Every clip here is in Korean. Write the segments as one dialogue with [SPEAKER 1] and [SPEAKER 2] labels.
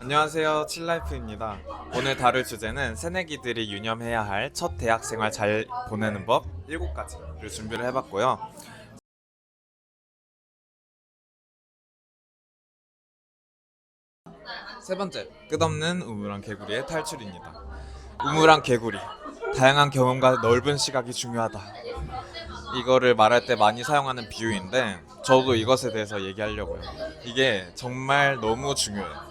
[SPEAKER 1] 안녕하세요. 칠라이프입니다. 오늘 다룰 주제는 새내기들이 유념해야 할 첫 대학 생활 잘 보내는 법 7가지를 준비를 해봤고요. 세 번째, 끝없는 우물안 개구리의 탈출입니다. 우물안 개구리, 다양한 경험과 넓은 시각이 중요하다. 이거를 말할 때 많이 사용하는 비유인데 저도 이것에 대해서 얘기하려고요. 이게 정말 너무 중요해요.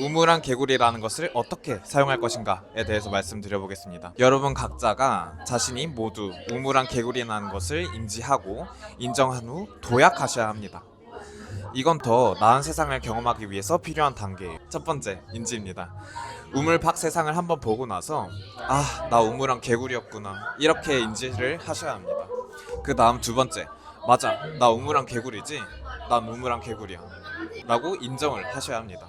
[SPEAKER 1] 우물안 개구리라는 것을 어떻게 사용할 것인가에 대해서 말씀드려보겠습니다. 여러분 각자가 자신이 모두 우물안 개구리라는 것을 인지하고 인정한 후 도약하셔야 합니다. 이건 더 나은 세상을 경험하기 위해서 필요한 단계예요. 첫 번째, 인지입니다. 우물 밖 세상을 한번 보고 나서 아, 나 우물안 개구리였구나. 이렇게 인지를 하셔야 합니다. 그 다음 두 번째, 맞아, 나 우물안 개구리지? 난 우물안 개구리야. 라고 인정을 하셔야 합니다.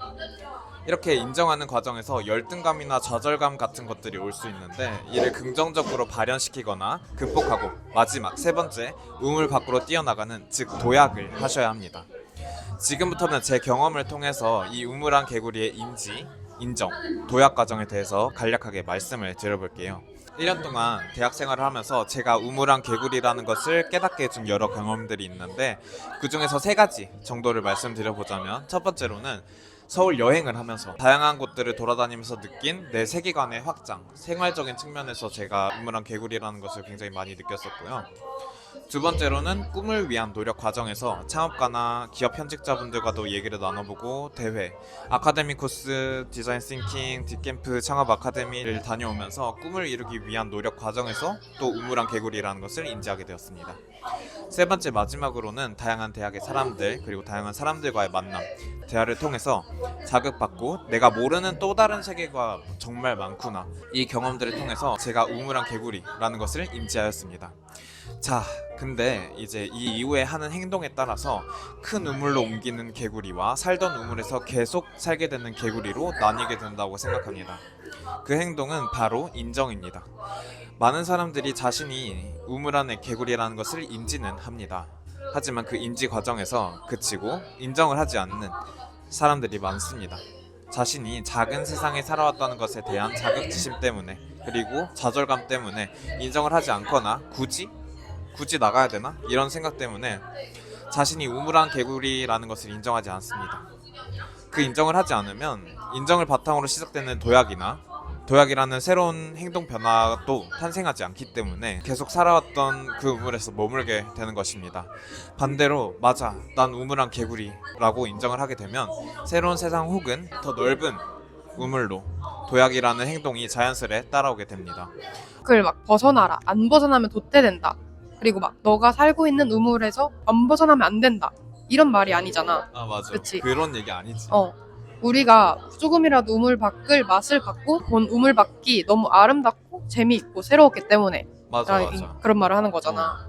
[SPEAKER 1] 이렇게 인정하는 과정에서 열등감이나 좌절감 같은 것들이 올 수 있는데 이를 긍정적으로 발현시키거나 극복하고 마지막 세 번째 우물 밖으로 뛰어나가는 즉 도약을 하셔야 합니다. 지금부터는 제 경험을 통해서 이 우물안 개구리의 인지, 인정, 도약 과정에 대해서 간략하게 말씀을 드려볼게요. 1년 동안 대학 생활을 하면서 제가 우물안 개구리라는 것을 깨닫게 해준 여러 경험들이 있는데 그 중에서 세 가지 정도를 말씀드려보자면 첫 번째로는 서울 여행을 하면서 다양한 곳들을 돌아다니면서 느낀 내 세계관의 확장, 생활적인 측면에서 제가 우물안 개구리라는 것을 굉장히 많이 느꼈었고요. 두 번째로는 꿈을 위한 노력 과정에서 창업가나 기업 현직자분들과도 얘기를 나눠보고 대회, 아카데미 코스, 디자인 싱킹, 딥캠프 창업 아카데미를 다녀오면서 꿈을 이루기 위한 노력 과정에서 또 우물안 개구리라는 것을 인지하게 되었습니다. 세 번째 마지막으로는 다양한 대학의 사람들 그리고 다양한 사람들과의 만남, 대화를 통해서 자극받고 내가 모르는 또 다른 세계가 정말 많구나 이 경험들을 통해서 제가 우물안 개구리라는 것을 인지하였습니다. 자, 근데 이제 이 이후에 하는 행동에 따라서 큰 우물로 옮기는 개구리와 살던 우물에서 계속 살게 되는 개구리로 나뉘게 된다고 생각합니다. 그 행동은 바로 인정입니다. 많은 사람들이 자신이 우물 안의 개구리라는 것을 인지는 합니다. 하지만 그 인지 과정에서 그치고 인정을 하지 않는 사람들이 많습니다. 자신이 작은 세상에 살아왔다는 것에 대한 자격지심 때문에 그리고 좌절감 때문에 인정을 하지 않거나 굳이 굳이 나가야 되나 이런 생각 때문에 자신이 우물안 개구리라는 것을 인정하지 않습니다. 그 인정을 하지 않으면 인정을 바탕으로 시작되는 도약이나 도약이라는 새로운 행동 변화도 탄생하지 않기 때문에 계속 살아왔던 그 우물에서 머물게 되는 것입니다. 반대로 맞아 난 우물안 개구리라고 인정을 하게 되면 새로운 세상 혹은 더 넓은 우물로 도약이라는 행동이 자연스레 따라오게 됩니다.
[SPEAKER 2] 그걸 막 벗어나라. 안 벗어나면 도태된다. 그리고 막 너가 살고 있는 우물에서 안 벗어나면 안 된다. 이런 말이 아니잖아.
[SPEAKER 1] 아 맞아.
[SPEAKER 2] 그치.
[SPEAKER 1] 그런 얘기 아니지.
[SPEAKER 2] 어. 우리가 조금이라도 우물 밖을 맛을 갖고 본 우물 밖이 너무 아름답고 재미있고 새로웠기 때문에
[SPEAKER 1] 맞아
[SPEAKER 2] 나
[SPEAKER 1] 맞아.
[SPEAKER 2] 그런 말을 하는 거잖아.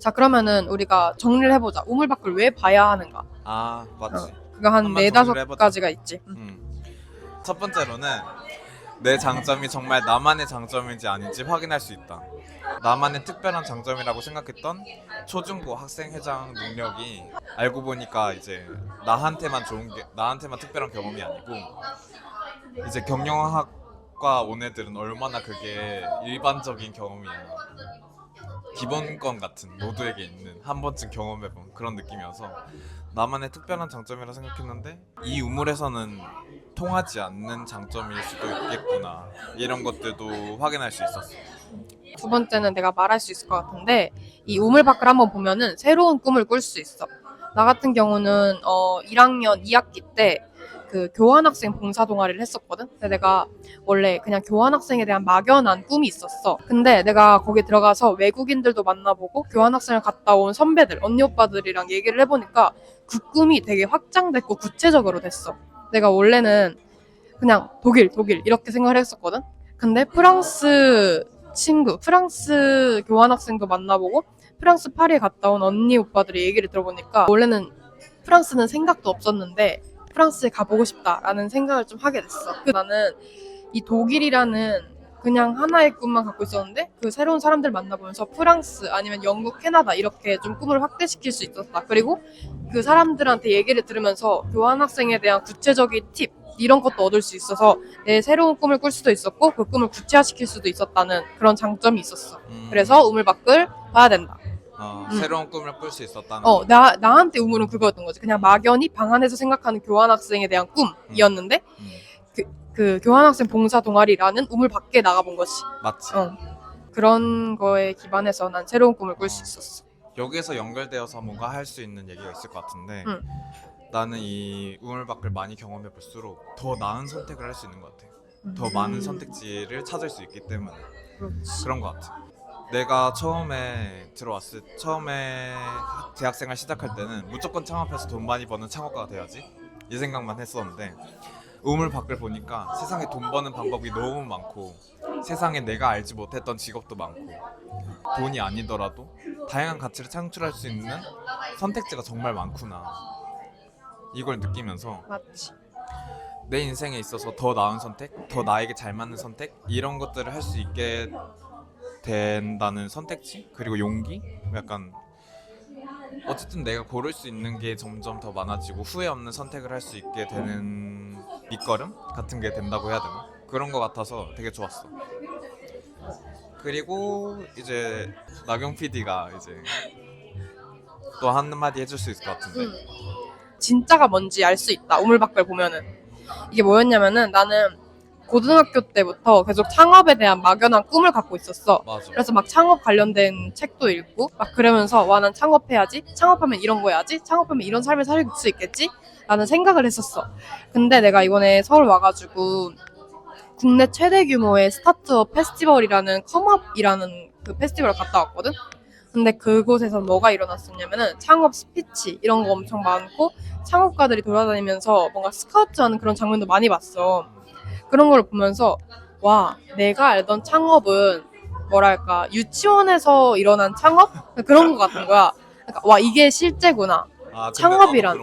[SPEAKER 2] 자 그러면은 우리가 정리를 해보자. 우물 밖을 왜 봐야 하는가?
[SPEAKER 1] 아 맞지.
[SPEAKER 2] 그거 한
[SPEAKER 1] 한번
[SPEAKER 2] 네 다섯
[SPEAKER 1] 정리를 해보자.
[SPEAKER 2] 가지가 있지. 음.
[SPEAKER 1] 음. 첫 번째로는 내 장점이 정말 나만의 장점인지 아닌지 확인할 수 있다. 나만의 특별한 장점이라고 생각했던 초중고 학생회장 능력이 알고 보니까 이제 나한테만 좋은 게 나한테만 특별한 경험이 아니고 이제 경영학과 온 애들은 얼마나 그게 일반적인 경험이야. 기본권 같은 모두에게 있는 한 번쯤 경험해본 그런 느낌이어서 나만의 특별한 장점이라 생각했는데 이 우물에서는 통하지 않는 장점일 수도 있겠구나 이런 것들도 확인할 수 있었어.
[SPEAKER 2] 두 번째는 내가 말할 수 있을 것 같은데 이 우물 밖을 한번 보면은 새로운 꿈을 꿀 수 있어. 나 같은 경우는 어 1학년 2학기 때 그 교환학생 봉사 동아리를 했었거든. 근데 내가 원래 그냥 교환학생에 대한 막연한 꿈이 있었어. 근데 내가 거기 들어가서 외국인들도 만나보고 교환학생을 갔다 온 선배들, 언니 오빠들이랑 얘기를 해보니까 그 꿈이 되게 확장됐고 구체적으로 됐어. 내가 원래는 그냥 독일, 독일 이렇게 생각을 했었거든. 근데 프랑스 친구, 프랑스 교환학생도 만나보고 프랑스 파리에 갔다 온 언니 오빠들의 얘기를 들어보니까 원래는 프랑스는 생각도 없었는데 프랑스에 가보고 싶다라는 생각을 좀 하게 됐어. 그 나는 이 독일이라는 그냥 하나의 꿈만 갖고 있었는데 그 새로운 사람들 만나보면서 프랑스 아니면 영국, 캐나다 이렇게 좀 꿈을 확대시킬 수 있었다. 그리고 그 사람들한테 얘기를 들으면서 교환학생에 대한 구체적인 팁 이런 것도 얻을 수 있어서 내 새로운 꿈을 꿀 수도 있었고 그 꿈을 구체화시킬 수도 있었다는 그런 장점이 있었어.
[SPEAKER 1] 음,
[SPEAKER 2] 그래서 우물밖을 봐야 된다.
[SPEAKER 1] 어,
[SPEAKER 2] 음.
[SPEAKER 1] 새로운 꿈을 꿀 수 있었다는
[SPEAKER 2] 어,
[SPEAKER 1] 거.
[SPEAKER 2] 나, 나한테 우물은 그거였던 거지. 그냥 막연히 방 안에서 생각하는 교환학생에 대한 꿈이었는데,
[SPEAKER 1] 음,
[SPEAKER 2] 그 교환학생 봉사 동아리라는 우물 밖에 나가본 것이.
[SPEAKER 1] 맞지.
[SPEAKER 2] 어. 그런 거에 기반해서 난 새로운 꿈을 꿀 수 있었어.
[SPEAKER 1] 여기에서 연결되어서 뭔가 할 수 있는 얘기가 있을 것 같은데
[SPEAKER 2] 응.
[SPEAKER 1] 나는 이 우물밖을 많이 경험해 볼수록 더 나은 선택을 할 수 있는 것 같아. 더 많은 선택지를 찾을 수 있기 때문에
[SPEAKER 2] 그렇지.
[SPEAKER 1] 그런 것 같아. 내가 처음에 들어왔을 처음에 대학생활 시작할 때는 무조건 창업해서 돈 많이 버는 창업가가 돼야지 이 생각만 했었는데 우물 밖을 보니까 세상에 돈 버는 방법이 너무 많고 세상에 내가 알지 못했던 직업도 많고 돈이 아니더라도 다양한 가치를 창출할 수 있는 선택지가 정말 많구나. 이걸 느끼면서
[SPEAKER 2] 맞지.
[SPEAKER 1] 내 인생에 있어서 더 나은 선택, 더 나에게 잘 맞는 선택 이런 것들을 할 수 있게 된다는 선택지? 그리고 용기? 약간 어쨌든 내가 고를 수 있는 게 점점 더 많아지고 후회 없는 선택을 할 수 있게 되는 밑거름 같은 게 된다고 해야 되나 그런 거 같아서 되게 좋았어. 그리고 이제 나경 PD가 이제 또 한마디 해줄 수 있을 것 같은데
[SPEAKER 2] 응. 진짜가 뭔지 알 수 있다. 우물밖을 보면은. 이게 뭐였냐면은 나는 고등학교 때부터 계속 창업에 대한 막연한 꿈을 갖고 있었어.
[SPEAKER 1] 맞아.
[SPEAKER 2] 그래서 막 창업 관련된 책도 읽고 막 그러면서 와 난 창업해야지. 창업하면 이런 거 해야지. 창업하면 이런 삶을 살 수 있겠지? 라는 생각을 했었어. 근데 내가 이번에 서울 와가지고 국내 최대 규모의 스타트업 페스티벌이라는 컴업이라는 그 페스티벌을 갔다 왔거든? 근데 그곳에서 뭐가 일어났었냐면은 창업 스피치 이런 거 엄청 많고 창업가들이 돌아다니면서 뭔가 스카우트하는 그런 장면도 많이 봤어 그런 걸 보면서 와 내가 알던 창업은 뭐랄까 유치원에서 일어난 창업 그런 거 같은 거야. 그러니까 와 이게 실제구나.
[SPEAKER 1] 아,
[SPEAKER 2] 창업이란-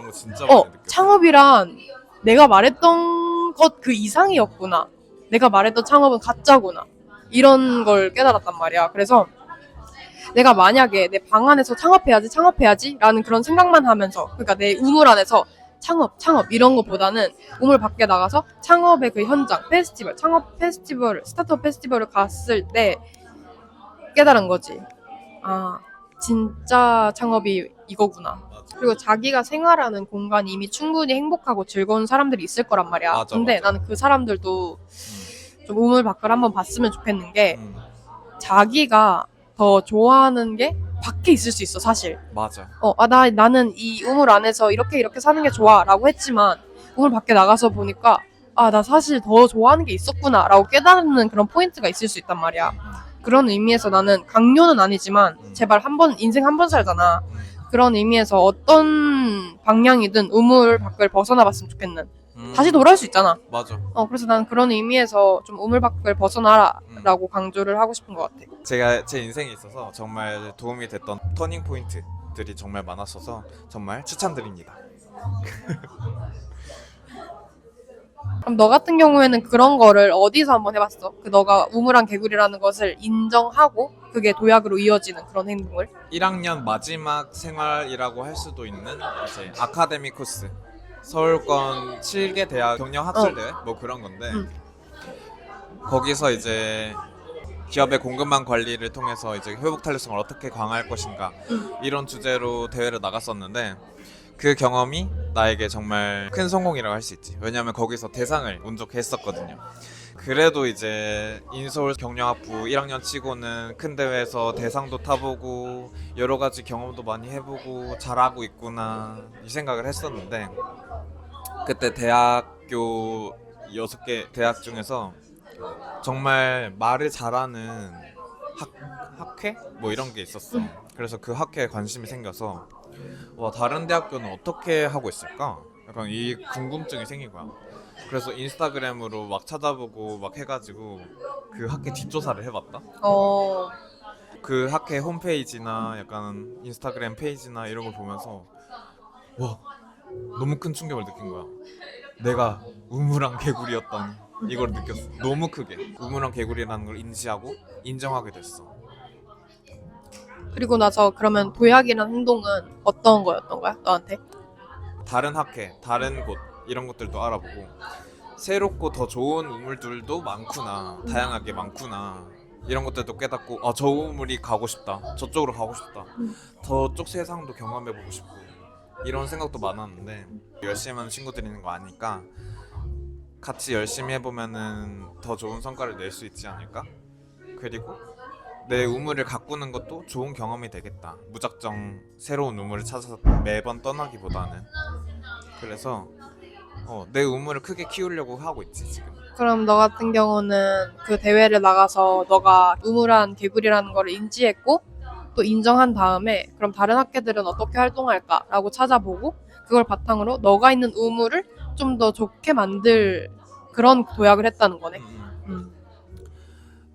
[SPEAKER 2] 어. 창업이란 내가 말했던 것 그 이상이었구나. 내가 말했던 창업은 가짜구나. 이런 걸 깨달았단 말이야. 그래서 내가 만약에 내 방 안에서 창업해야지 창업해야지 라는 그런 생각만 하면서 그러니까 내 우물 안에서 창업 창업 이런 것보다는 우물 밖에 나가서 창업의 그 현장 페스티벌 창업 페스티벌 스타트업 페스티벌을 갔을 때 깨달은 거지. 아 진짜 창업이 이거구나. 그리고 자기가 생활하는 공간이 이미 충분히 행복하고 즐거운 사람들이 있을 거란 말이야.
[SPEAKER 1] 맞아,
[SPEAKER 2] 근데
[SPEAKER 1] 맞아.
[SPEAKER 2] 나는 그 사람들도
[SPEAKER 1] 음,
[SPEAKER 2] 좀 우물 밖을 한번 봤으면 좋겠는 게
[SPEAKER 1] 음,
[SPEAKER 2] 자기가 더 좋아하는 게 밖에 있을 수 있어 사실
[SPEAKER 1] 맞아.
[SPEAKER 2] 어, 아, 나, 나는 이 우물 안에서 이렇게 이렇게 사는 게 좋아. 라고 했지만, 우물 밖에 나가서 보니까, 아, 나 사실 더 좋아하는 게 있었구나. 라고 깨닫는 그런 포인트가 있을 수 있단 말이야.
[SPEAKER 1] 음,
[SPEAKER 2] 그런 의미에서 나는 강요는 아니지만,
[SPEAKER 1] 음.
[SPEAKER 2] 제발 한 번, 인생 한 번 살잖아.
[SPEAKER 1] 음,
[SPEAKER 2] 그런 의미에서 어떤 방향이든 우물 밖을 벗어나 봤으면 좋겠는.
[SPEAKER 1] 음.
[SPEAKER 2] 다시 돌아올 수 있잖아.
[SPEAKER 1] 맞아.
[SPEAKER 2] 어, 그래서 나는 그런 의미에서 좀 우물 밖을 벗어나라. 라고 강조를 하고 싶은 것 같아.
[SPEAKER 1] 제가 제 인생에 있어서 정말 도움이 됐던 터닝 포인트들이 정말 많았어서 정말 추천드립니다.
[SPEAKER 2] 그럼 너 같은 경우에는 그런 거를 어디서 한번 해봤어? 그 너가 우물한 개구리라는 것을 인정하고 그게 도약으로 이어지는 그런 행동을?
[SPEAKER 1] 1학년 마지막 생활이라고 할 수도 있는 이제 아카데미 코스. 서울권 7개 대학 경영 학술 대회 뭐 그런 건데
[SPEAKER 2] 음.
[SPEAKER 1] 거기서 이제 기업의 공급망 관리를 통해서 이제 회복 탄력성을 어떻게 강화할 것인가
[SPEAKER 2] 음.
[SPEAKER 1] 이런 주제로 대회를 나갔었는데 그 경험이 나에게 정말 큰 성공이라고 할 수 있지. 왜냐하면 거기서 대상을 운 좋게 했었거든요. 그래도 이제 인서울 경영학부 1학년 치고는 큰 대회에서 대상도 타보고 여러 가지 경험도 많이 해보고 잘하고 있구나 이 생각을 했었는데 그때 대학교 여섯 개 대학 중에서 정말 말을 잘하는 학, 학회 뭐 이런 게 있었어. 그래서 그 학회에 관심이 생겨서 와 다른 대학교는 어떻게 하고 있을까? 약간 이 궁금증이 생긴 거야. 그래서 인스타그램으로 막 찾아보고 막 해가지고 그 학회 뒷조사를 해봤다.
[SPEAKER 2] 어,
[SPEAKER 1] 그 학회 홈페이지나 약간 인스타그램 페이지나 이런 걸 보면서 와 너무 큰 충격을 느낀 거야. 내가 우물한 개구리였다니 이걸 느꼈어. 너무 크게 우물한 개구리라는 걸 인지하고 인정하게 됐어.
[SPEAKER 2] 그리고 나서 그러면 도약이라는 행동은 어떤 거였던 거야? 너한테?
[SPEAKER 1] 다른 학회, 다른 곳 이런 것들도 알아보고 새롭고 더 좋은 우물들도 많구나 다양하게 많구나 이런 것들도 깨닫고 아 저 우물이 가고 싶다 저쪽으로 가고 싶다
[SPEAKER 2] 음.
[SPEAKER 1] 저쪽 세상도 경험해보고 싶고 이런 생각도 많았는데 열심히 하는 친구들이 있는 거 아니까 같이 열심히 해보면은 더 좋은 성과를 낼 수 있지 않을까? 그리고 내 우물을 가꾸는 것도 좋은 경험이 되겠다. 무작정 새로운 우물을 찾아서 매번 떠나기보다는. 그래서 어, 내 우물을 크게 키우려고 하고 있지 지금.
[SPEAKER 2] 그럼 너 같은 경우는 그 대회를 나가서 너가 우물한 개구리라는 걸 인지했고 또 인정한 다음에 그럼 다른 학교들은 어떻게 활동할까라고 찾아보고 그걸 바탕으로 너가 있는 우물을 좀 더 좋게 만들 그런 도약을 했다는 거네.
[SPEAKER 1] 음,
[SPEAKER 2] 음.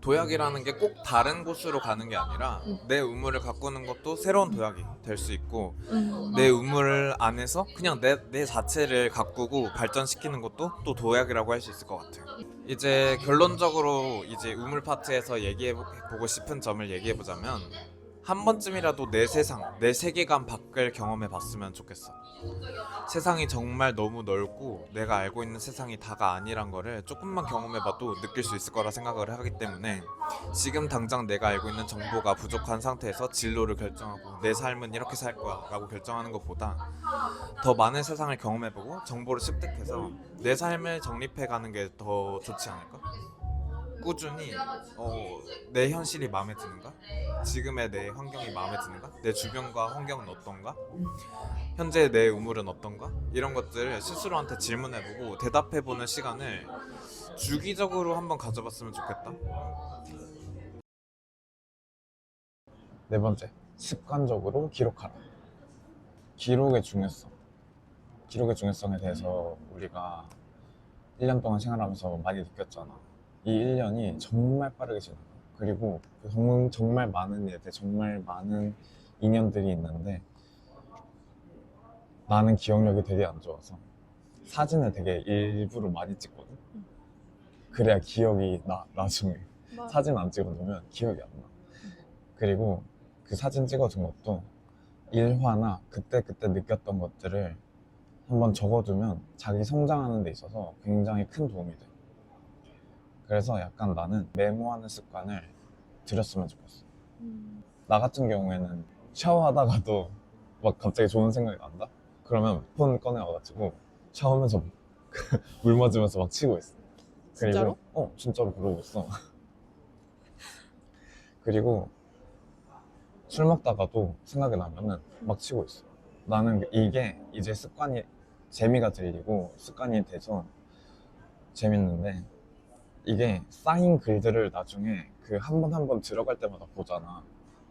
[SPEAKER 1] 도약이라는 게 꼭 다른 곳으로 가는 게 아니라
[SPEAKER 2] 음.
[SPEAKER 1] 내 우물을 가꾸는 것도 새로운 도약이 될 수 있고
[SPEAKER 2] 음.
[SPEAKER 1] 내 우물 안에서 그냥 내, 내 자체를 가꾸고 발전시키는 것도 또 도약이라고 할 수 있을 것 같아요. 이제 결론적으로 이제 우물 파트에서 얘기해 보고 싶은 점을 얘기해 보자면 한 번쯤이라도 내 세상, 내 세계관 밖을 경험해 봤으면 좋겠어. 세상이 정말 너무 넓고 내가 알고 있는 세상이 다가 아니란 거를 조금만 경험해 봐도 느낄 수 있을 거라 생각을 하기 때문에 지금 당장 내가 알고 있는 정보가 부족한 상태에서 진로를 결정하고 내 삶은 이렇게 살 거야 라고 결정하는 것보다 더 많은 세상을 경험해 보고 정보를 습득해서 내 삶을 정립해 가는 게 더 좋지 않을까? 꾸준히 어, 내 현실이 마음에 드는가? 지금의 내 환경이 마음에 드는가? 내 주변과 환경은 어떤가? 현재 내 우물은 어떤가? 이런 것들을 스스로한테 질문해보고 대답해보는 시간을 주기적으로 한번 가져봤으면 좋겠다.
[SPEAKER 3] 네 번째, 습관적으로 기록하라. 기록의 중요성. 기록의 중요성에 대해서 우리가 1년 동안 생활하면서 많이 느꼈잖아. 이 1년이 정말 빠르게 지나가. 그리고 그 정- 정말 많은 일들, 정말 많은 인연들이 있는데 나는 기억력이 되게 안 좋아서 사진을 되게 일부러 많이 찍거든. 그래야 기억이 나, 나중에. 사진 안 찍어두면 기억이 안 나. 그리고 그 사진 찍어둔 것도 일화나 그때 그때 느꼈던 것들을 한번 적어두면 자기 성장하는 데 있어서 굉장히 큰 도움이 돼. 그래서 약간 나는 메모하는 습관을 들였으면 좋겠어.
[SPEAKER 2] 음.
[SPEAKER 3] 나 같은 경우에는 샤워하다가도 막 갑자기 좋은 생각이 난다? 그러면 폰 꺼내와가지고 샤워하면서 물 맞으면서 막 치고 있어. 그리고
[SPEAKER 2] 진짜로?
[SPEAKER 3] 어 진짜로 그러고 있어. 그리고 술 먹다가도 생각이 나면은 막 치고 있어. 나는 이게 이제 습관이 재미가 들리고 습관이 돼서 재밌는데 이게 쌓인 글들을 나중에 그 한 번 한 번 들어갈 때마다 보잖아.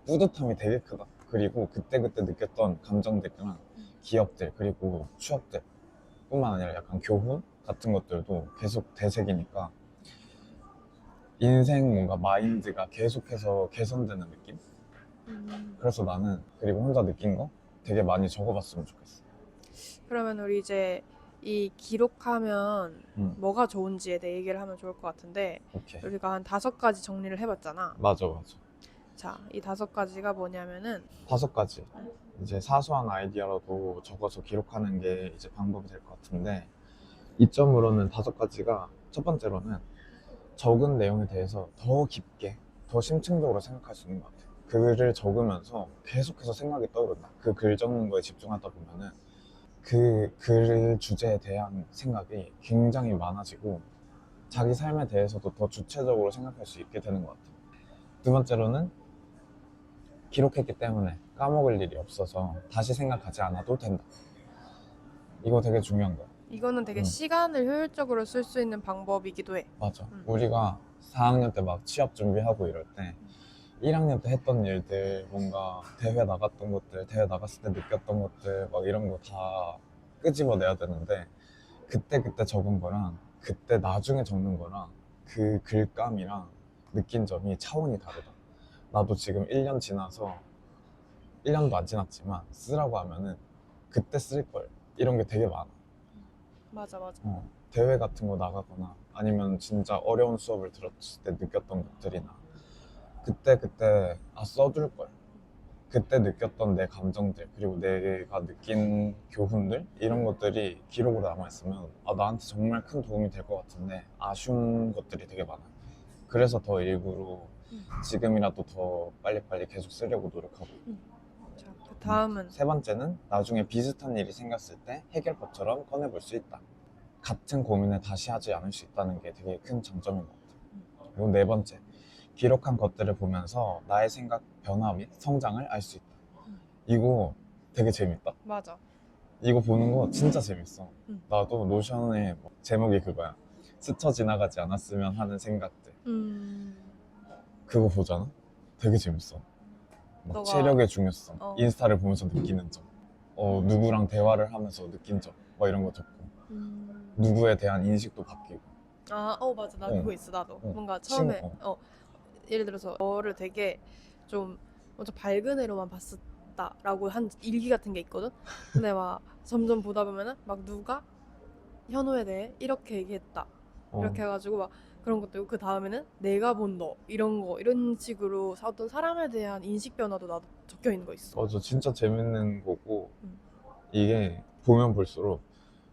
[SPEAKER 3] 뿌듯함이 되게 크다. 그리고 그때그때 느꼈던 감정들이랑 기억들 그리고 추억들 뿐만 아니라 약간 교훈 같은 것들도 계속 되새기니까 인생 뭔가 마인드가 계속해서 개선되는 느낌?
[SPEAKER 2] 음.
[SPEAKER 3] 그래서 나는 그리고 혼자 느낀 거 되게 많이 적어봤으면 좋겠어.
[SPEAKER 2] 그러면 우리 이제 이 기록하면
[SPEAKER 3] 음.
[SPEAKER 2] 뭐가 좋은지에 대해 얘기를 하면 좋을 것 같은데
[SPEAKER 3] 오케이.
[SPEAKER 2] 우리가 한 다섯 가지 정리를 해봤잖아.
[SPEAKER 3] 맞아, 맞아.
[SPEAKER 2] 자, 이 다섯 가지가 뭐냐면은
[SPEAKER 3] 다섯 가지. 이제 사소한 아이디어라도 적어서 기록하는 게 이제 방법이 될 것 같은데 이점으로는 다섯 가지가 첫 번째로는 적은 내용에 대해서 더 깊게, 더 심층적으로 생각할 수 있는 것 같아요. 글을 적으면서 계속해서 생각이 떠오른다. 그 글 적는 거에 집중하다 보면은 그글 주제에 대한 생각이 굉장히 많아지고 자기 삶에 대해서도 더 주체적으로 생각할 수 있게 되는 것 같아요. 두 번째로는 기록했기 때문에 까먹을 일이 없어서 다시 생각하지 않아도 된다. 이거 되게 중요한 거야.
[SPEAKER 2] 이거는 되게
[SPEAKER 3] 음.
[SPEAKER 2] 시간을 효율적으로 쓸 수 있는 방법이기도 해.
[SPEAKER 3] 맞아.
[SPEAKER 2] 음.
[SPEAKER 3] 우리가 4학년 때 막 취업 준비하고 이럴 때 1학년 때 했던 일들, 뭔가 대회 나갔던 것들, 대회 나갔을 때 느꼈던 것들, 막 이런 거 다 끄집어내야 되는데 그때 그때 적은 거랑 그때 나중에 적는 거랑 그 글감이랑 느낀 점이 차원이 다르다. 나도 지금 1년 지나서 1년도 안 지났지만 쓰라고 하면은 그때 쓸 걸. 이런 게 되게 많아.
[SPEAKER 2] 맞아, 맞아.
[SPEAKER 3] 어, 대회 같은 거 나가거나 아니면 진짜 어려운 수업을 들었을 때 느꼈던 것들이나 그때 그때 아 써둘 걸. 그때 느꼈던 내 감정들 그리고 내가 느낀 교훈들 이런 것들이 기록으로 남아있으면 아 나한테 정말 큰 도움이 될 것 같은데 아쉬운 것들이 되게 많아. 그래서 더 일부러
[SPEAKER 2] 음.
[SPEAKER 3] 지금이라도 더 빨리빨리 계속 쓰려고 노력하고.
[SPEAKER 2] 자, 그 다음은?
[SPEAKER 3] 세 번째는 나중에 비슷한 일이 생겼을 때 해결법처럼 꺼내볼 수 있다. 같은 고민을 다시 하지 않을 수 있다는 게 되게 큰 장점인 것 같아. 그리고 네 번째 기록한 것들을 보면서 나의 생각 변화 및 성장을 알 수 있다.
[SPEAKER 2] 음.
[SPEAKER 3] 이거 되게 재밌다.
[SPEAKER 2] 맞아.
[SPEAKER 3] 이거 보는 거 진짜 재밌어.
[SPEAKER 2] 음.
[SPEAKER 3] 나도 노션의 뭐 제목이 그거야. 스쳐 지나가지 않았으면 하는 생각들.
[SPEAKER 2] 음.
[SPEAKER 3] 그거 보잖아. 되게 재밌어. 막
[SPEAKER 2] 너가-
[SPEAKER 3] 체력의 중요성,
[SPEAKER 2] 어.
[SPEAKER 3] 인스타를 보면서 느끼는 점, 어, 누구랑 대화를 하면서 느낀 점, 뭐 이런 거 적고,
[SPEAKER 2] 음.
[SPEAKER 3] 누구에 대한 인식도 바뀌고.
[SPEAKER 2] 아, 어 맞아. 나
[SPEAKER 3] 어.
[SPEAKER 2] 그거 있어. 나도.
[SPEAKER 3] 어.
[SPEAKER 2] 뭔가 처음에
[SPEAKER 3] 친구,
[SPEAKER 2] 어 예를 들어서 너를 되게 좀 먼저 밝은 애로만 봤었다라고 한 일기 같은 게 있거든. 근데 막 점점 보다 보면은 막 누가 현우에 대해 이렇게 얘기했다.
[SPEAKER 3] 어,
[SPEAKER 2] 이렇게 해가지고 막 그런 것도 있고 그 다음에는 내가 본 너 이런 거 이런 식으로 어떤 사람에 대한 인식 변화도 나도 적혀 있는 거 있어.
[SPEAKER 3] 맞아, 진짜 재밌는 거고
[SPEAKER 2] 음.
[SPEAKER 3] 이게 보면 볼수록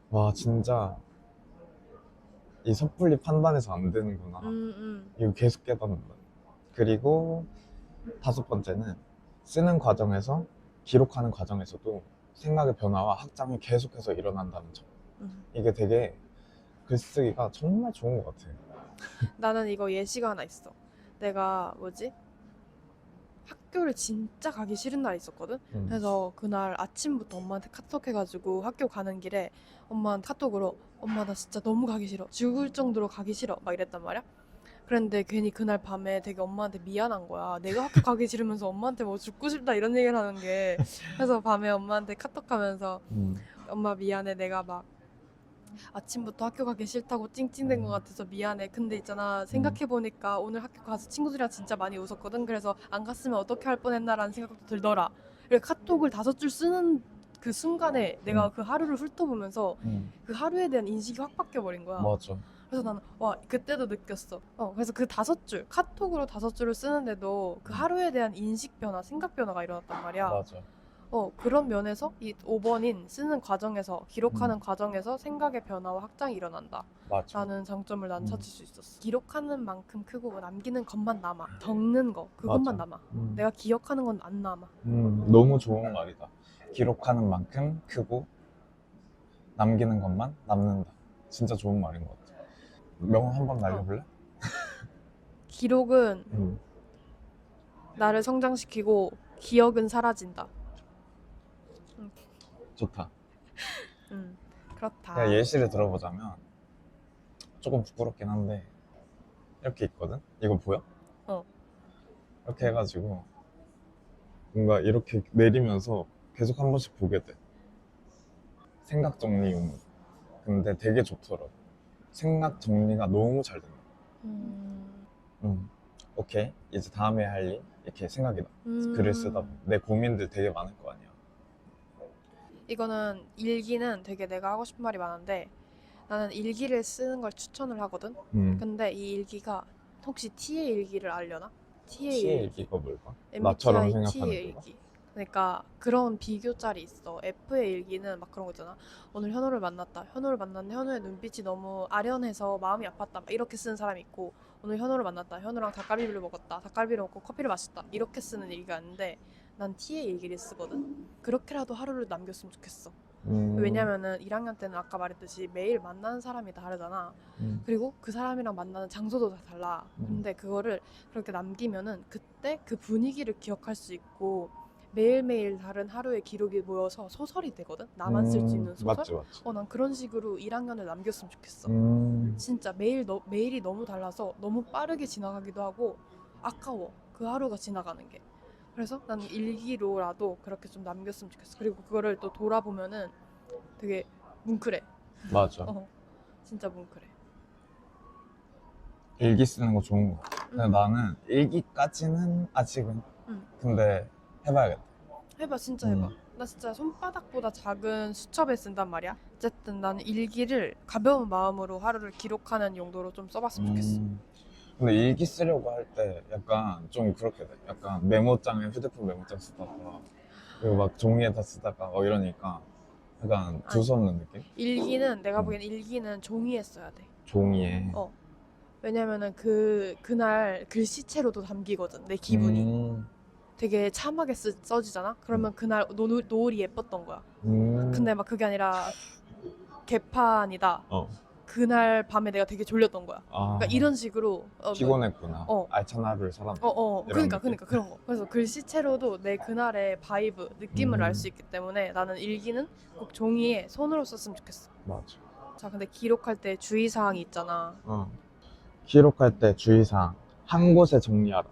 [SPEAKER 3] 와 진짜 이 섣불리 판단해서 안 되는구나.
[SPEAKER 2] 음, 음.
[SPEAKER 3] 이거 계속 깨닫는다. 그리고 다섯 번째는 쓰는 과정에서 기록하는 과정에서도 생각의 변화와 확장이 계속해서 일어난다는 점.
[SPEAKER 2] 음.
[SPEAKER 3] 이게 되게 글쓰기가 정말 좋은 것 같아.
[SPEAKER 2] 나는 이거 예시가 하나 있어. 내가 뭐지? 학교를 진짜 가기 싫은 날이 있었거든.
[SPEAKER 3] 음.
[SPEAKER 2] 그래서 그날 아침부터 엄마한테 카톡 해가지고 학교 가는 길에 엄마한테 카톡으로 엄마 나 진짜 너무 가기 싫어 죽을 정도로 가기 싫어 막 이랬단 말이야 그랬는데 괜히 그날 밤에 되게 엄마한테 미안한 거야 내가 학교 가기 싫으면서 엄마한테 뭐 죽고 싶다 이런 얘기를 하는 게 그래서 밤에 엄마한테 카톡하면서
[SPEAKER 3] 음.
[SPEAKER 2] 엄마 미안해 내가 막 아침부터 학교 가기 싫다고 찡찡댄 것 같아서 미안해 근데 있잖아 생각해 보니까 오늘 학교 가서 친구들이랑 진짜 많이 웃었거든 그래서 안 갔으면 어떻게 할 뻔했나라는 생각도 들더라 그리고 카톡을 다섯 줄 쓰는 그 순간에 내가
[SPEAKER 3] 음.
[SPEAKER 2] 그 하루를 훑어보면서
[SPEAKER 3] 음.
[SPEAKER 2] 그 하루에 대한 인식이 확 바뀌어 버린 거야
[SPEAKER 3] 맞아.
[SPEAKER 2] 그래서 나는 와 그때도 느꼈어 어 그래서 그 다섯 줄 카톡으로 다섯 줄을 쓰는데도 그 하루에 대한 인식 변화 생각 변화가 일어났단 말이야
[SPEAKER 3] 맞아.
[SPEAKER 2] 어 그런 면에서 이 5번인 쓰는 과정에서 기록하는
[SPEAKER 3] 음.
[SPEAKER 2] 과정에서 생각의 변화와 확장이 일어난다
[SPEAKER 3] 맞아.
[SPEAKER 2] 라는 장점을 난
[SPEAKER 3] 음.
[SPEAKER 2] 찾을 수 있었어 기록하는 만큼 크고 남기는 것만 남아 적는 거 그것만
[SPEAKER 3] 맞아.
[SPEAKER 2] 남아
[SPEAKER 3] 음.
[SPEAKER 2] 내가 기억하는 건 안 남아
[SPEAKER 3] 음, 너무 좋은 말이다. 기록하는 만큼 크고 남기는 것만 남는다. 진짜 좋은 말인 것 같아. 명언 한번 날려볼래?
[SPEAKER 2] 기록은
[SPEAKER 3] 음.
[SPEAKER 2] 나를 성장시키고 기억은 사라진다
[SPEAKER 3] 좋다.
[SPEAKER 2] 음 그렇다
[SPEAKER 3] 그냥 예시를 들어보자면 조금 부끄럽긴 한데 이렇게 있거든? 이거 보여?
[SPEAKER 2] 어.
[SPEAKER 3] 이렇게 해가지고 뭔가 이렇게 내리면서 계속 한 번씩 보게 돼. 생각 정리 용문. 근데 되게 좋더라고. 생각 정리가 너무 잘 된다.
[SPEAKER 2] 음,
[SPEAKER 3] 음. 오케이. 이제 다음에 할 일 이렇게 생각이 나.
[SPEAKER 2] 음.
[SPEAKER 3] 글을 쓰다 보면 내 고민들 되게 많을 거 아니야.
[SPEAKER 2] 이거는 일기는 되게 내가 하고 싶은 말이 많은데 나는 일기를 쓰는 걸 추천을 하거든.
[SPEAKER 3] 음.
[SPEAKER 2] 근데 이 일기가 혹시 T의 일기를 알려나? T의
[SPEAKER 3] T의
[SPEAKER 2] 일기.
[SPEAKER 3] 일기가 뭘까? 나처럼
[SPEAKER 2] T의
[SPEAKER 3] 생각하는?
[SPEAKER 2] 일기. 그러니까 그런 비교 짤이 있어. F의 일기는 막 그런 거 있잖아. 오늘 현우를 만났다. 현우를 만났는데 현우의 눈빛이 너무 아련해서 마음이 아팠다. 막 이렇게 쓰는 사람이 있고 오늘 현우를 만났다. 현우랑 닭갈비를 먹었다. 닭갈비를 먹고 커피를 마셨다. 이렇게 쓰는 일기가 있는데 난 T의 일기를 쓰거든. 그렇게라도 하루를 남겼으면 좋겠어.
[SPEAKER 3] 음.
[SPEAKER 2] 왜냐면은 1학년 때는 아까 말했듯이 매일 만나는 사람이 다르잖아.
[SPEAKER 3] 음.
[SPEAKER 2] 그리고 그 사람이랑 만나는 장소도 다 달라.
[SPEAKER 3] 음.
[SPEAKER 2] 근데 그거를 그렇게 남기면은 그때 그 분위기를 기억할 수 있고 매일매일 다른 하루의 기록이 모여서 소설이 되거든. 나만 쓸 수 있는
[SPEAKER 3] 음,
[SPEAKER 2] 소설.
[SPEAKER 3] 맞지 맞지.
[SPEAKER 2] 어, 난 그런 식으로 1학년을 남겼으면 좋겠어.
[SPEAKER 3] 음.
[SPEAKER 2] 진짜 매일 너, 매일이 너무 달라서 너무 빠르게 지나가기도 하고 아까워. 그 하루가 지나가는 게. 그래서 나는 일기로라도 그렇게 좀 남겼으면 좋겠어. 그리고 그거를 또 돌아보면은 되게 뭉클해.
[SPEAKER 3] 맞아.
[SPEAKER 2] 어, 진짜 뭉클해.
[SPEAKER 3] 일기 쓰는 거 좋은 거 같아. 근데
[SPEAKER 2] 음.
[SPEAKER 3] 나는 일기까지는 아직은.
[SPEAKER 2] 음.
[SPEAKER 3] 근데 해봐야겠다.
[SPEAKER 2] 해봐 진짜 해봐
[SPEAKER 3] 음.
[SPEAKER 2] 나 진짜 손바닥보다 작은 수첩에 쓴단 말이야 어쨌든 나는 일기를 가벼운 마음으로 하루를 기록하는 용도로 좀 써봤으면 좋겠어
[SPEAKER 3] 음. 근데 일기 쓰려고 할 때 약간 좀 그렇게 돼. 약간 메모장에 휴대폰 메모장 쓰다가 그리고 막 종이에다 쓰다가 어 이러니까 약간 두서없는 느낌?
[SPEAKER 2] 일기는 내가
[SPEAKER 3] 음.
[SPEAKER 2] 보기엔 일기는 종이에 써야 돼.
[SPEAKER 3] 종이에.
[SPEAKER 2] 어. 왜냐면은 그 그날 글씨체로도 담기거든. 내 기분이
[SPEAKER 3] 음,
[SPEAKER 2] 되게 참하게 쓰, 써지잖아. 그러면 그날 노, 노을이 예뻤던 거야.
[SPEAKER 3] 음.
[SPEAKER 2] 근데 막 그게 아니라 개판이다.
[SPEAKER 3] 어.
[SPEAKER 2] 그날 밤에 내가 되게 졸렸던 거야.
[SPEAKER 3] 아,
[SPEAKER 2] 그러니까 이런 식으로 어,
[SPEAKER 3] 피곤했구나.
[SPEAKER 2] 어.
[SPEAKER 3] 알찬 하루를 살았네.
[SPEAKER 2] 어, 어, 그러니까,
[SPEAKER 3] 느낌?
[SPEAKER 2] 그러니까 그런 거. 그래서 글씨체로도 내 그날의 바이브, 느낌을
[SPEAKER 3] 음.
[SPEAKER 2] 알수 있기 때문에 나는 일기는 꼭 종이에 손으로 썼으면 좋겠어.
[SPEAKER 3] 맞아.
[SPEAKER 2] 자, 근데 기록할 때 주의 사항이 있잖아.
[SPEAKER 3] 어. 기록할 때 주의사항 한 곳에 정리하라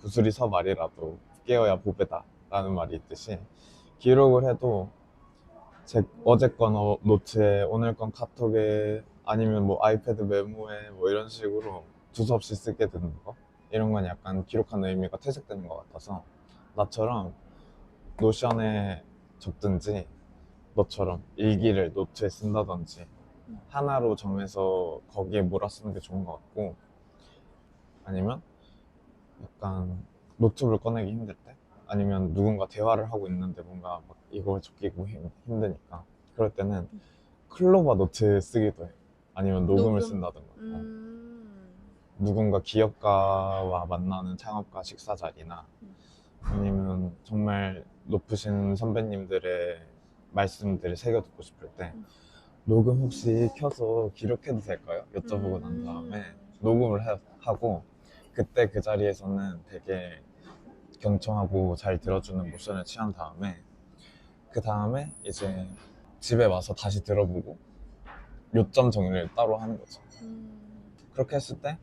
[SPEAKER 3] 구슬이 서 말이라도 깨어야 보배다 라는 말이 있듯이 기록을 해도 제 어제 건 어- 노트에 오늘 건 카톡에 아니면 뭐 아이패드 메모에 뭐 이런 식으로 두서없이 쓰게 되는 거? 이런 건 약간 기록하는 의미가 퇴색되는 것 같아서 나처럼 노션에 적든지 너처럼 일기를 노트에 쓴다든지 하나로 정해서 거기에 몰아쓰는 게 좋은 것 같고 아니면 약간 노트북을 꺼내기 힘들 때 아니면 누군가 대화를 하고 있는데 뭔가 막 이걸 적기고 힘, 힘드니까 그럴 때는 클로버 노트 쓰기도 해 아니면 녹음을
[SPEAKER 2] 녹음?
[SPEAKER 3] 쓴다든가 어.
[SPEAKER 2] 음.
[SPEAKER 3] 누군가 기업가와 만나는 창업가 식사 자리나 아니면 정말 높으신 선배님들의 말씀들을 새겨 듣고 싶을 때
[SPEAKER 2] 음.
[SPEAKER 3] 녹음 혹시 켜서 기록해도 될까요? 여쭤보고 난
[SPEAKER 2] 음.
[SPEAKER 3] 다음에 녹음을 해- 하고 그때 그 자리에서는 되게 경청하고 잘 들어주는 모션을 취한 다음에 그 다음에 이제 집에 와서 다시 들어보고 요점 정리를 따로 하는 거죠.
[SPEAKER 2] 음.
[SPEAKER 3] 그렇게 했을 때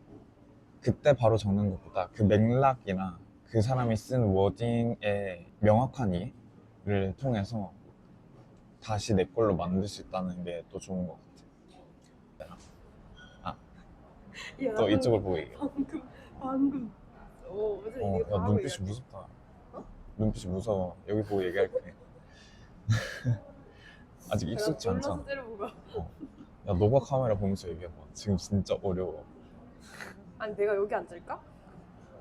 [SPEAKER 3] 그때 바로 적는 것보다 그 맥락이나 그 사람이 쓴 워딩의 명확한 이해를 통해서 다시 내 걸로 만들 수 있다는 게 또 좋은 것 같아.
[SPEAKER 2] 야,
[SPEAKER 3] 또 이쪽을 얘기해.
[SPEAKER 2] 방금 방금 어,
[SPEAKER 3] 어,
[SPEAKER 2] 이게
[SPEAKER 3] 야 눈빛이
[SPEAKER 2] 이렇게-
[SPEAKER 3] 무섭다. 눈빛이 무서워. 여기 보고 얘기할게. 아직 익숙지 않잖아.
[SPEAKER 2] 째려보고.
[SPEAKER 3] 야 너가 카메라 보면서 얘기해봐. 지금 진짜 어려워.
[SPEAKER 2] 아니 내가 여기 앉을까?